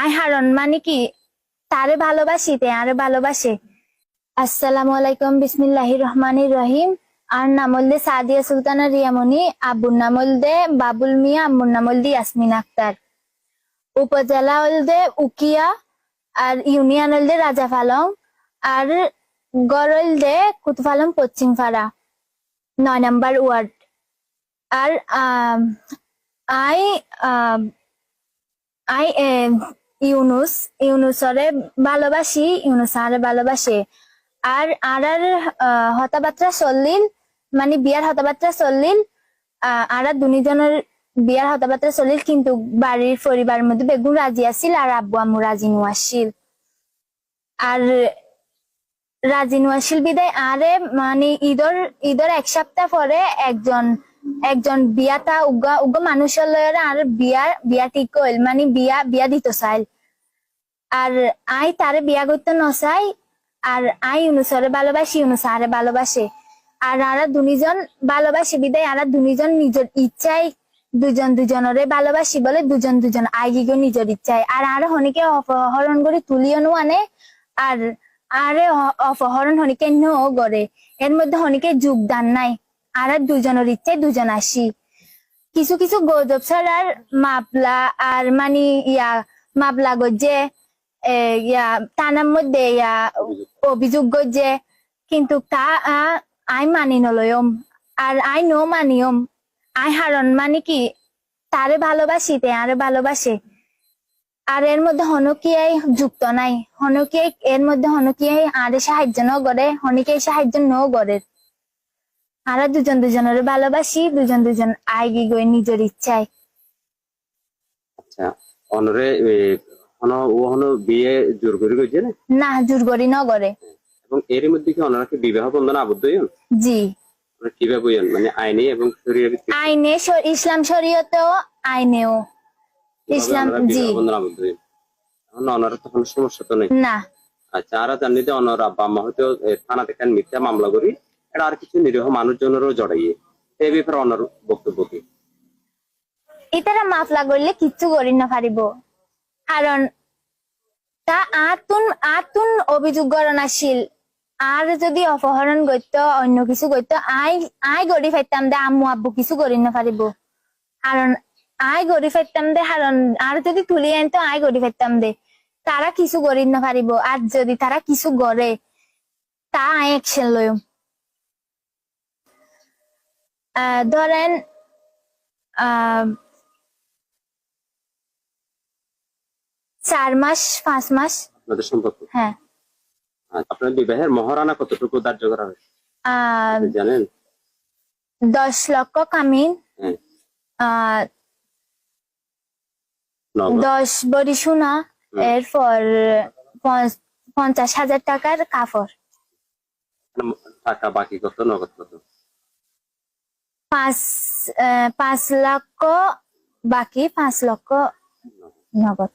I হারন মানে কি? তারে ভালোবাসি তে আরে ভালোবাসে। আসসালামু আলাইকুম বিসমিল্লাহি রহমানির রহিম। আর নাম হল দে সাদিয়া সুলতানা রিয়ামণি আব্বুর নাম হল দে বাবুল মিয়া, আম্মুর নাম হল দি ইয়াসমিন আক্তার। উপজেলা হল দে উকিয়া, আর ইউনিয়ন হল দে রাজা রাজাফালং আর গড় দে কুতফালং পশ্চিমপাড়া নয় নাম্বার ওয়ার্ড। আর আই আই ইউনুস ইউনুসরে ভালোবাসি ইউনুস আরে ভালোবাসে। আর আর আর আহ, হতাবার্তা চললিল মানে বিয়ার হতাবার্তা চললিল আহ, আর আর দুজনের বিয়ার হতাবার্তা চলিল কিন্তু বাড়ির পরিবার মধ্যে বেগুন রাজি আছিল আর আব্বু আম্মু রাজি নোয়াছিল আর রাজি নোয়াছিল বিদায়। আরে মানে ঈদর ঈদর এক সপ্তাহ পরে একজন একজন বিয়াটা উগা উগা মানুষের লয়রে আর বিয়া বিয়া ঠিক কইল? মানে বিয়া বিয়া দিত চাইল আর আই তারে বিয়া করতে নচাই, আর আই ইউনুসরে ভালোবাসি ইউনুস আরে ভালোবাসে। আর আরা দুনিজন ভালোবাসে, বিদায় আরা দুনিজন নিজের ইচ্ছাই দুজন দুজনরে ভালোবাসি বলে দুজন দুজন আইগিগো নিজের ইচ্ছায় আর আর হনিকে অপহরণ করে তুলিও নো আনে, আর আরে অপহরণ হনিকে নো করে এর মধ্যে হনিকে যোগদান নাই। আর দুজনের ইচ্ছায় দুজন আসি। কিছু কিছু গজব আর মাপলা আর মানে ইয়া মাপলা গজে ইয়া টানার মধ্যে ইয়া, অভিযোগ গজে, কিন্তু তা আই মানি নলয়ম আর আই নো মানিয়ম। আই হারন মানে কি, তারে ভালোবাসি তে আরে ভালোবাসে। আর এর মধ্যে হনকিয়াই যুক্ত নাই। হনকিয়াই, এর মধ্যে হনকিয়াই আরে সাহায্য ন করে হনিকে সাহায্য ন আর দুজন দুজনের ভালোবাসি দুজন দুজন আইগি গই নিজের ইচ্ছায়। আচ্ছা অনরে হন ও হন বিয়ে জোর করে গেছে না? না জোর করি ন করে। এবং এর মধ্যে কি বিবাহ বন্ধনে আবদ্ধ হইন জি। কীভাবে হইন মানে আইনি এবং ভিত্তিতে? আইনে ইসলাম শরীয়তেও আইনেও। ইসলাম জি। বিবাহ বন্ধনে আবদ্ধ হইন এখন ওনারা তো কোনো সমস্যা তো নেই। না। আচ্ছা আর জানি যে আব্বা আম্মা হয়তো থানা থেকে মিথ্যা মামলা করি? আর কিছু নিরীহ মানুষজনেরও জড়াইয়ে। এই ব্যাপারে ওনার বক্তব্য কি? মাফলা করলে করি না পারিব। কারণ তা আতুন আতুন অভিযোগ আর যদি অপহরণ অন্য কিছু আই আই গড়ি ফাইতাম দে, আম্মু, আব্বু কিছু করি না পারিব। কারণ আই গড়ি ফাইতাম দে, কারণ আর যদি তুলি আনতো, আই গড়ি ফাইতাম দে। তারা কিছু করি না পারিব। আর যদি তারা কিছু করে, তা আই একশন লয়ম ধরেন চার মাস পাঁচ মাস। আপনাদের সম্পর্ক? হ্যাঁ। আপনার বিবাহের মহারানা কতটুকু ধার্য করা হয়? আপনি জানেন? দশ লক্ষ কামিন। হ্যাঁ। দশ বড়ি সোনা এরপর পঞ্চাশ হাজার টাকার কাপড় টাকা বাকি কত নগদ কত? পাঁচ আহ, পাঁচ লক্ষ বাকি পাঁচ লক্ষ নগদ